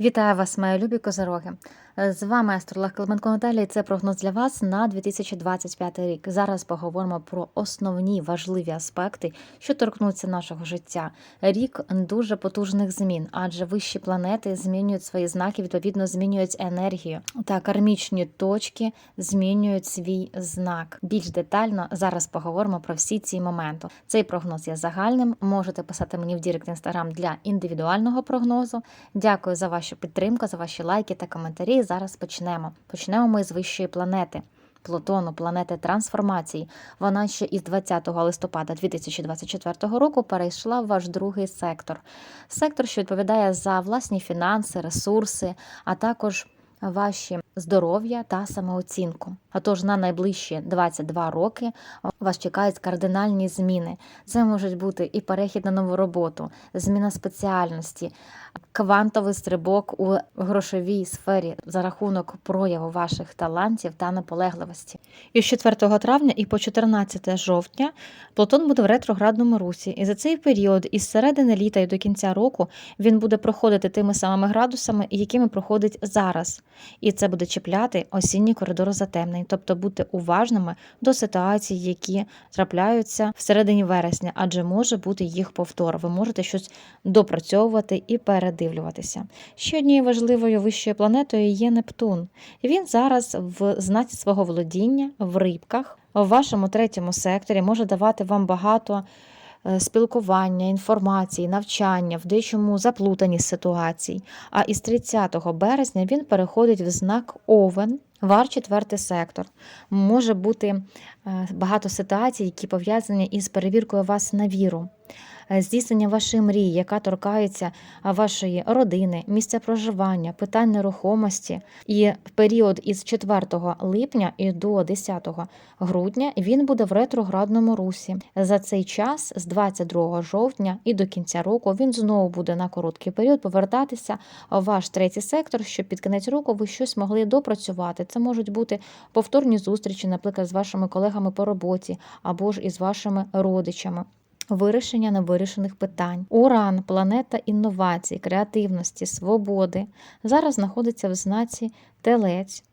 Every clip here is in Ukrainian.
Вітаю вас, мої любі козороги. З вами Астролог Клименко Наталія. Це прогноз для вас на 2025 рік. Зараз поговоримо про основні важливі аспекти, що торкнуться нашого життя. Рік дуже потужних змін, адже вищі планети змінюють свої знаки, відповідно змінюють енергію. Та кармічні точки змінюють свій знак. Більш детально зараз поговоримо про всі ці моменти. Цей прогноз є загальним. Можете писати мені в Дірект Інстаграм для індивідуального прогнозу. Дякую за вашу підтримку, за ваші лайки та коментарі. Зараз почнемо. Почнемо ми з вищої планети. Плутону, планети трансформації. Вона ще із 20 листопада 2024 року перейшла в ваш другий сектор. Сектор, що відповідає за власні фінанси, ресурси, а також ваші здоров'я та самооцінку. А тож на найближчі 22 роки вас чекають кардинальні зміни. Це можуть бути і перехід на нову роботу, зміна спеціальності, квантовий стрибок у грошовій сфері за рахунок прояву ваших талантів та наполегливості. І з 4 травня і по 14 жовтня Плутон буде в ретроградному русі, і за цей період із середини літа і до кінця року він буде проходити тими самими градусами, якими проходить зараз. І це буде чіпляти осінній коридор затемнень, тобто бути уважними до ситуацій, які трапляються всередині вересня, адже може бути їх повтор. Ви можете щось допрацьовувати і передивлюватися. Ще однією важливою вищою планетою є Нептун. Він зараз в знаці свого володіння в рибках в вашому третьому секторі може давати вам багато е, спілкування, інформації, навчання, в дечому заплутані ситуацій. А із 30 березня він переходить в знак Овен. Ваш четвертий сектор може бути е, багато ситуацій, які пов'язані із перевіркою вас на віру, здійснення вашої мрії, яка торкається вашої родини, місця проживання, питань нерухомості. І в період із 4 липня і до 10 грудня він буде в ретроградному русі. За цей час, з 22 жовтня і до кінця року, він знову буде на короткий період повертатися в ваш третій сектор, щоб під кінець року ви щось могли допрацювати. Це можуть бути повторні зустрічі, наприклад, з вашими колегами по роботі або ж із вашими родичами. Вирішення невирішених питань. Уран, планета інновацій, креативності, свободи зараз знаходиться в знаці Телець.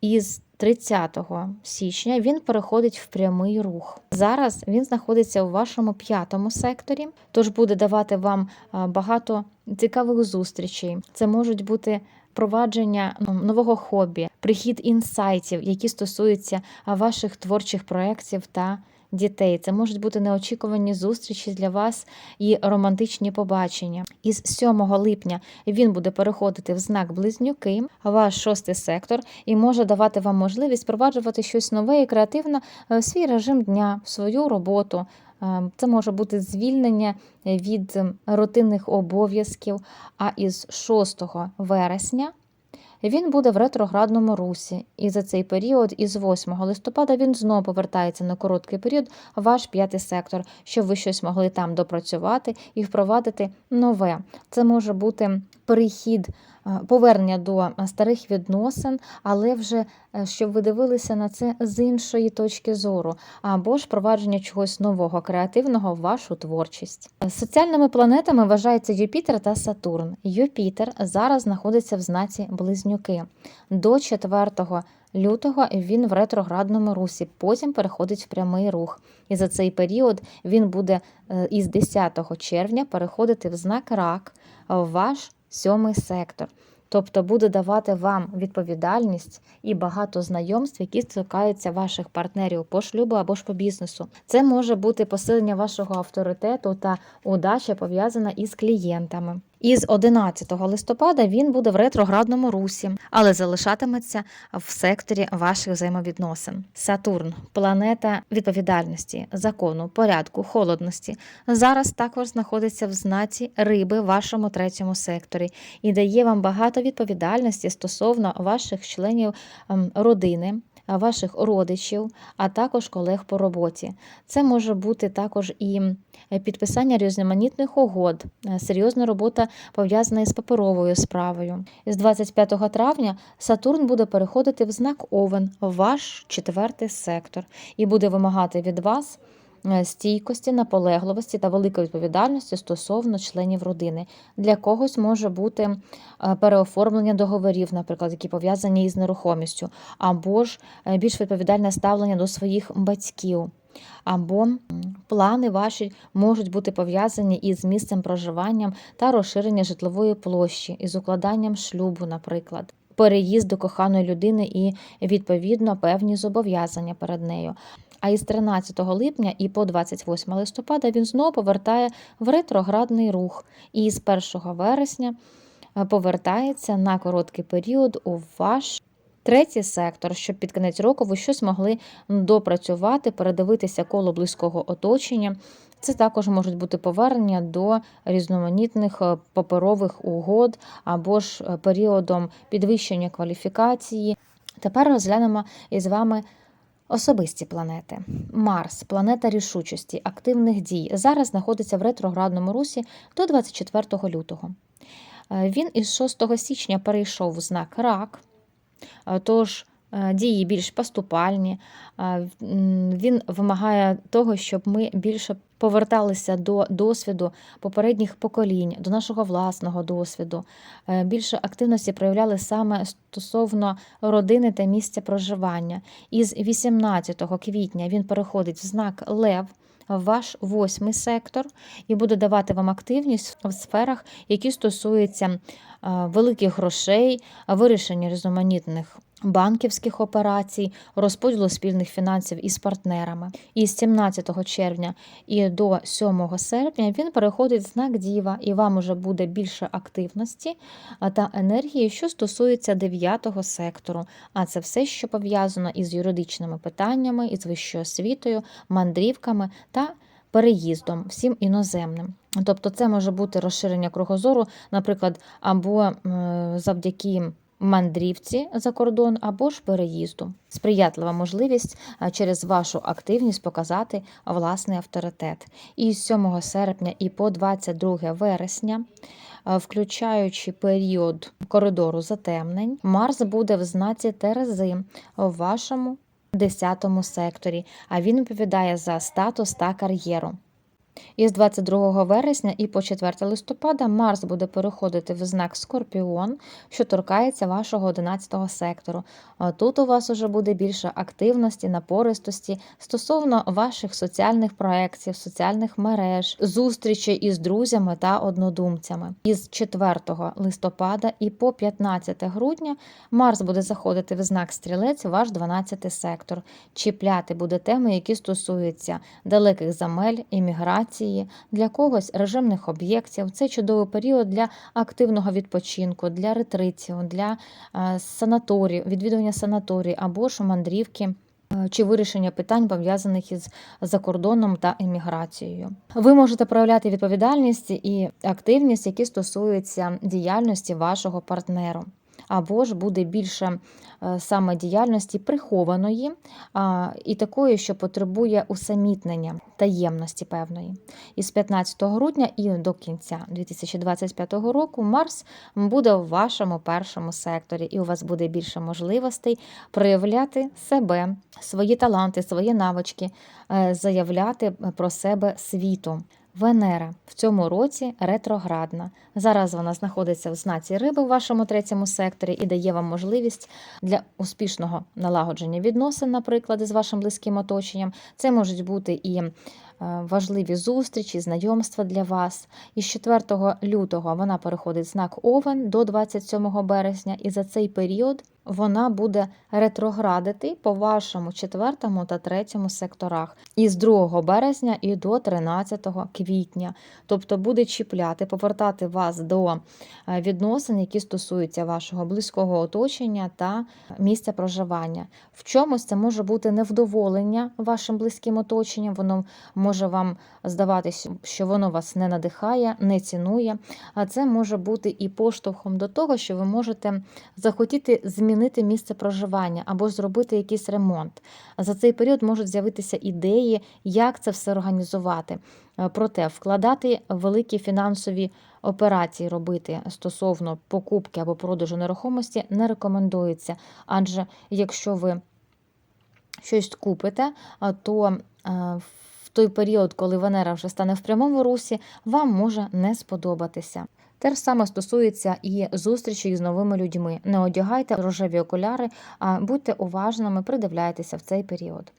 Із 30 січня він переходить в прямий рух. Зараз він знаходиться у вашому п'ятому секторі, тож буде давати вам багато цікавих зустрічей. Це можуть бути впровадження ну, нового хобі, прихід інсайтів, які стосуються ваших творчих проєктів та дітей. Це можуть бути неочікувані зустрічі для вас і романтичні побачення. Із 7 липня він буде переходити в знак близнюки, ваш шостий сектор, і може давати вам можливість впроваджувати щось нове і креативне в свій режим дня, в свою роботу. Е, Це може бути звільнення від рутинних обов'язків. А із 6 вересня він буде в ретроградному русі, і за цей період, із 8 листопада, він знову повертається на короткий період в ваш п'ятий сектор, щоб ви щось могли там допрацювати і впровадити нове. Це може бути перехід, е, повернення до старих відносин, але вже е, щоб ви дивилися на це з іншої точки зору, або ж впровадження чогось нового, креативного в вашу творчість. Соціальними планетами вважаються Юпітер та Сатурн. Юпітер зараз знаходиться в знаці Близнюки. До 4 лютого він в ретроградному русі, потім переходить в прямий рух. І за цей період він буде е, із 10 червня переходити в знак Рак, в ваш сьомий сектор. Тобто буде давати вам відповідальність і багато знайомств, які стикаються ваших партнерів по шлюбу або ж по бізнесу. Це може бути посилення вашого авторитету та удача пов'язана із клієнтами. Із 11 листопада він буде в ретроградному русі, але залишатиметься в секторі ваших взаємовідносин. Сатурн планета відповідальності, закону, порядку, холодності. Зараз також знаходиться в знаці риби в вашому третьому секторі і дає вам багато відповідальності стосовно ваших членів ем, родини. Ваших родичів, а також колег по роботі. Це може бути також і підписання різноманітних угод, е, серйозна робота пов'язана із паперовою справою. З 25 травня Сатурн буде переходити в знак Овен, ваш четвертий сектор, і буде вимагати від вас стійкості, наполегливості та великої відповідальності стосовно членів родини. Для когось може бути е, переоформлення договорів, наприклад, які пов'язані із нерухомістю, або ж е, більш відповідальне ставлення до своїх батьків. Або плани ваші можуть бути пов'язані із місцем проживання та розширення житлової площі, із укладанням шлюбу, наприклад, переїзд до коханої людини і відповідно певні зобов'язання перед нею. А із 13 липня і по 28 листопада він знову повертає в ретроградний рух, і з 1 вересня е, повертається на короткий період у ваш третій сектор, щоб під кінець року ви щось могли допрацювати, передивитися коло близького оточення. Це також можуть бути повернення до різноманітних е, паперових угод або ж е, періодом підвищення кваліфікації. Тепер розглянемо із вами особисті планети. Марс, планета рішучості, активних дій, зараз знаходиться в ретроградному русі до 24 лютого. Е, Він із 6 січня перейшов в знак рак, е, тож е, дії більш поступальні. Він вимагає того, щоб ми більше поверталися до досвіду попередніх поколінь, до нашого власного досвіду. Е, Більше активності проявляли саме стосовно родини та місця проживання. Із 18 квітня він переходить в знак Лев. Ваш восьмий сектор і буде давати вам активність в сферах, які стосуються е, великих грошей, вирішення різноманітних банківських операцій, розподілу спільних фінансів із партнерами. І з 17 червня і до 7 серпня він переходить знак Діва, і вам уже буде більше активності та енергії, що стосується 9 сектору. А це все, що пов'язано із юридичними питаннями, із вищою освітою, мандрівками та переїздом, всім іноземним. Тобто, це може бути розширення кругозору, наприклад, або завдяки мандрівці за кордон, або ж переїзду. Сприятлива можливість через вашу активність показати власний авторитет. І з 7 серпня і по 22 вересня, включаючи період коридору затемнень, Марс буде в знаці Терези в вашому 10 секторі, а він відповідає за статус та кар'єру. Із 22 вересня і по 4 листопада Марс буде переходити в знак Скорпіон, що торкається вашого 11 сектору. Тут у вас уже буде більше активності, напористості стосовно ваших соціальних проєктів, соціальних мереж, зустрічей із друзями та однодумцями. Із 4 листопада і по 15 грудня Марс буде заходити в знак Стрілець, ваш 12 сектор. Чіпляти буде теми, які стосуються далеких земель, імміграції, для когось режимних об'єктів. Це чудовий період для активного відпочинку, для ретритів, для е, санаторів, відвідування санаторій або ж мандрівки. е, Чи вирішення питань пов'язаних із закордоном та еміграцією, ви можете проявляти відповідальність і активність, які стосуються діяльності вашого партнеру, або ж буде більше е, саме діяльності прихованої і такої, що потребує усамітнення таємності певної. Із 15 грудня і до кінця 2025 року Марс буде в вашому першому секторі, і у вас буде більше можливостей проявляти себе, свої таланти, свої навички, е, заявляти про себе світу. Венера в цьому році ретроградна. Зараз вона знаходиться в знаці риби в вашому третьому секторі і дає вам можливість для успішного налагодження відносин, наприклад, з вашим близьким оточенням. Це можуть бути і важливі зустрічі, знайомства для вас. І з 4 лютого вона переходить знак Овен до 27 березня, і за цей період вона буде ретроградити по вашому четвертому та третьому секторах із 2 березня і до 13 квітня. Тобто буде чіпляти, повертати вас до е, відносин, які стосуються вашого близького оточення та місця проживання. В чомусь це може бути невдоволення вашим близьким оточенням. Воно може вам здаватися, що воно вас не надихає, не цінує. А це може бути і поштовхом до того, що ви можете захотіти змінити місце проживання або зробити якийсь ремонт. За цей період можуть з'явитися ідеї, як це все організувати. Е, Проте вкладати великі фінансові операції робити стосовно покупки або продажу нерухомості не рекомендується. Адже якщо ви щось купите, то е, в той період, коли Венера вже стане в прямому русі, вам може не сподобатися. Те ж саме стосується і зустрічі з новими людьми. Не одягайте рожеві окуляри, а будьте уважними, придивляйтеся в цей період.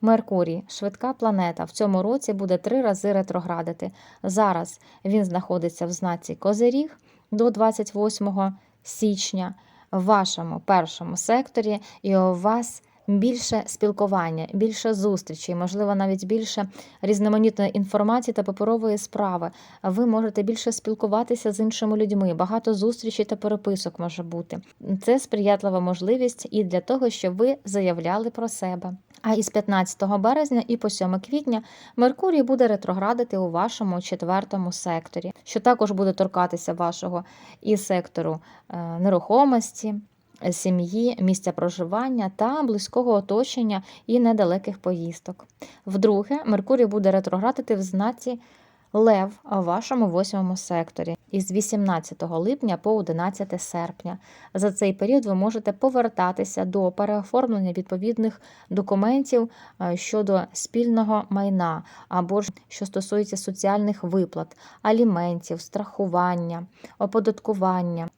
Меркурій, швидка планета, в цьому році буде три рази ретроградити. Зараз він знаходиться в знаці Козиріг до 28 січня в вашому першому секторі, і у вас більше спілкування, більше зустрічей, можливо, навіть більше різноманітної інформації та паперової справи. Ви можете більше спілкуватися з іншими людьми. Багато зустрічей та переписок може бути. Це сприятлива можливість і для того, щоб ви заявляли про себе. А із 15 березня і по 7 квітня Меркурій буде ретроградити у вашому четвертому секторі, що також буде торкатися вашого і сектору е, нерухомості, сім'ї, місця проживання та близького оточення і недалеких поїздок. Вдруге, Меркурій буде ретроградити в знаці Лев у вашому восьмому секторі із 18 липня по 11 серпня. За цей період ви можете повертатися до переоформлення відповідних документів е, щодо спільного майна або ж що стосується соціальних виплат, аліментів, страхування, оподаткування.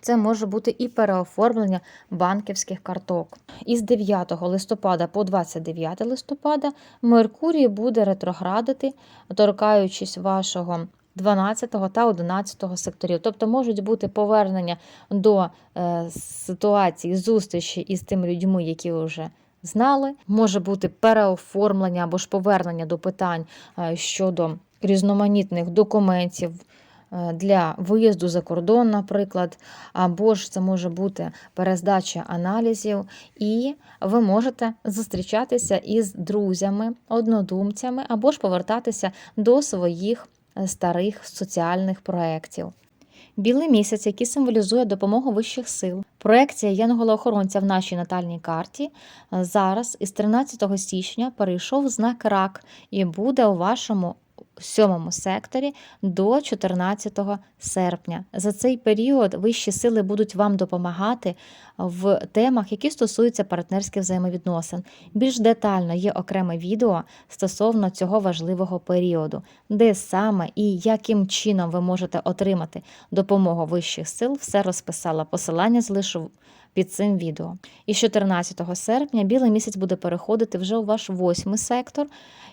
Це може бути і переоформлення банківських карток. Із 9 листопада по 29 листопада Меркурій буде ретроградити, торкаючись вашого 12 та 11 секторів. Тобто можуть бути повернення до е, ситуації зустрічі із тими людьми, які вже знали. Може бути переоформлення або ж повернення до питань е, щодо різноманітних документів. Е, Для виїзду за кордон, наприклад, або ж це може бути перездача аналізів, і ви можете зустрічатися із друзями, однодумцями, або ж повертатися до своїх е, старих соціальних проєктів. Білий місяць, який символізує допомогу вищих сил. Проекція янгола-охоронця в нашій натальній карті е, зараз із 13 січня перейшов знак рак і буде у вашому сьомому секторі до 14 серпня. За цей період вищі сили будуть вам допомагати в темах, які стосуються партнерських взаємовідносин. Більш детально є окреме відео стосовно цього важливого періоду, де саме і яким чином ви можете отримати допомогу вищих сил, все розписала. Посилання залишу під цим відео. І з 14 серпня білий місяць буде переходити вже у ваш восьмий сектор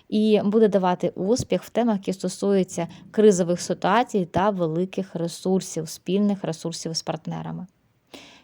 і буде давати успіх в темах, які стосуються кризових ситуацій та великих ресурсів, спільних ресурсів з партнерами.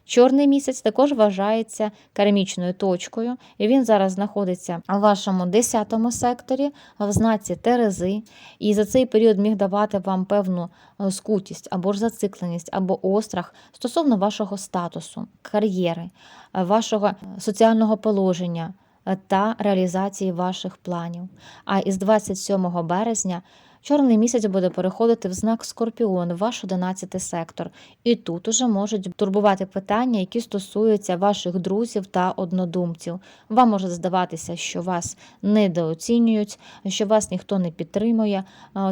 Чорний місяць також вважається кармічною точкою, і він зараз знаходиться у вашому 10 секторі в знаці Терези, і за цей період міг давати вам певну е, скутість або ж зацикленість, або острах стосовно вашого статусу, кар'єри, е, вашого соціального положення е, та реалізації ваших планів. А із 27 березня Чорний місяць буде переходити в знак Скорпіон, ваш 11 сектор, і тут уже можуть турбувати питання, які стосуються ваших друзів та однодумців. Вам може здаватися, що вас недооцінюють, що вас ніхто не підтримує.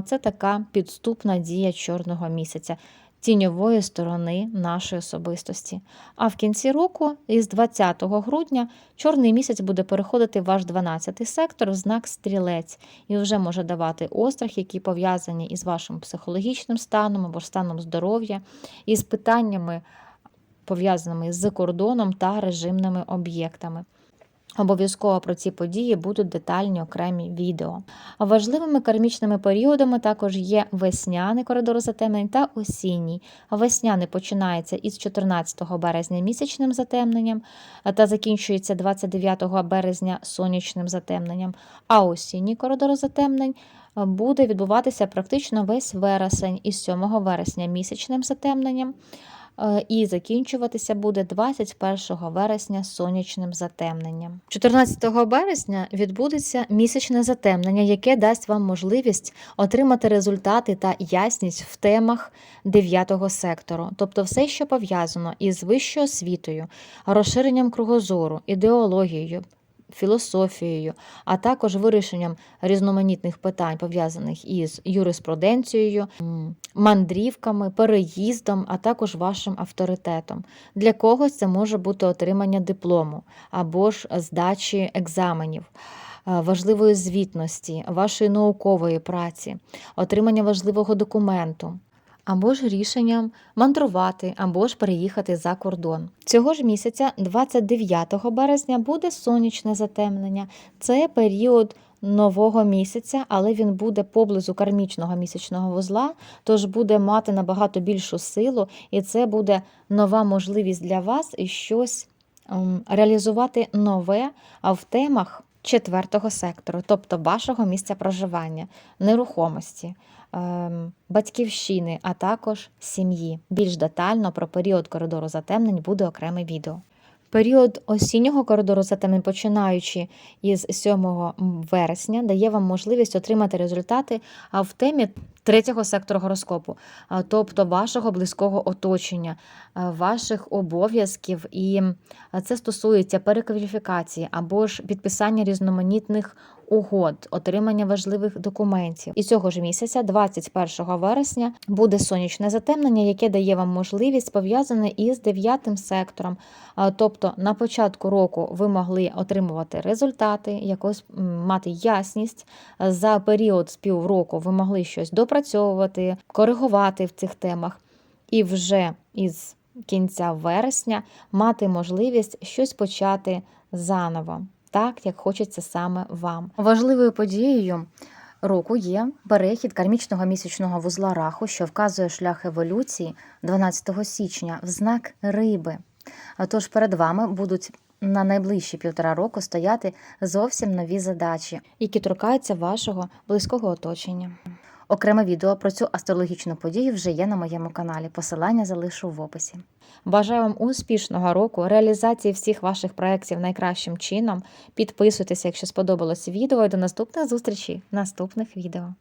Це така підступна дія чорного місяця. Тіньової сторони нашої особистості. А в кінці року, із 20 грудня, чорний місяць буде переходити в ваш 12-й сектор в знак стрілець і вже може давати острах, які пов'язані із вашим психологічним станом або станом здоров'я, із питаннями, пов'язаними з кордоном та режимними об'єктами. Обов'язково про ці події будуть детальні окремі відео. Важливими кармічними періодами також є весняний коридор затемнень та осінній. Весняний починається із 14 березня місячним затемненням та закінчується 29 березня сонячним затемненням. А осінній коридор затемнень буде відбуватися практично весь вересень із 7 вересня місячним затемненням. Е, і закінчуватися буде 21 вересня сонячним затемненням. 14 березня відбудеться місячне затемнення, яке дасть вам можливість отримати результати та ясність в темах 9 сектору, тобто все, що пов'язано із вищою освітою, розширенням кругозору, ідеологією. Філософією, а також вирішенням різноманітних питань, пов'язаних із юриспруденцією, мандрівками, переїздом, а також вашим авторитетом. Для когось це може бути отримання диплому або ж здачі екзаменів. важливої звітності, вашої наукової праці, отримання важливого документу. Або ж рішенням мандрувати, або ж переїхати за кордон. Цього ж місяця, 29 березня, буде сонячне затемнення. Це період нового місяця, але він буде поблизу кармічного місячного вузла, тож буде мати набагато більшу силу, і це буде нова можливість для вас щось ем, реалізувати нове а в темах четвертого сектору, тобто вашого місця проживання, нерухомості, ем, батьківщини, а також сім'ї. Більш детально про період коридору затемнень буде окреме відео. Період осіннього коридору затем починаючи із 7 вересня, дає вам можливість отримати результати в темі третього сектору гороскопу, тобто вашого близького оточення, ваших обов'язків, і це стосується перекваліфікації або ж підписання різноманітних угод, отримання важливих документів. І цього ж місяця, 21 вересня, буде сонячне затемнення, яке дає вам можливість пов'язане із дев'ятим сектором. Тобто на початку року ви могли отримувати результати, якось мати ясність. За період з півроку ви могли щось допрацьовувати, коригувати в цих темах. І вже із кінця вересня мати можливість щось почати заново, так як хочеться саме вам. Важливою подією року є перехід кармічного місячного вузла раху, що вказує шлях еволюції 12 січня в знак риби. Тож перед вами будуть на найближчі півтора року стояти зовсім нові задачі, які торкаються вашого близького оточення. Окреме відео про цю астрологічну подію вже є на моєму каналі. Посилання залишу в описі. Бажаю вам успішного року, реалізації всіх ваших проєктів найкращим чином. Підписуйтеся, якщо сподобалось відео, і до наступних зустрічей в наступних відео.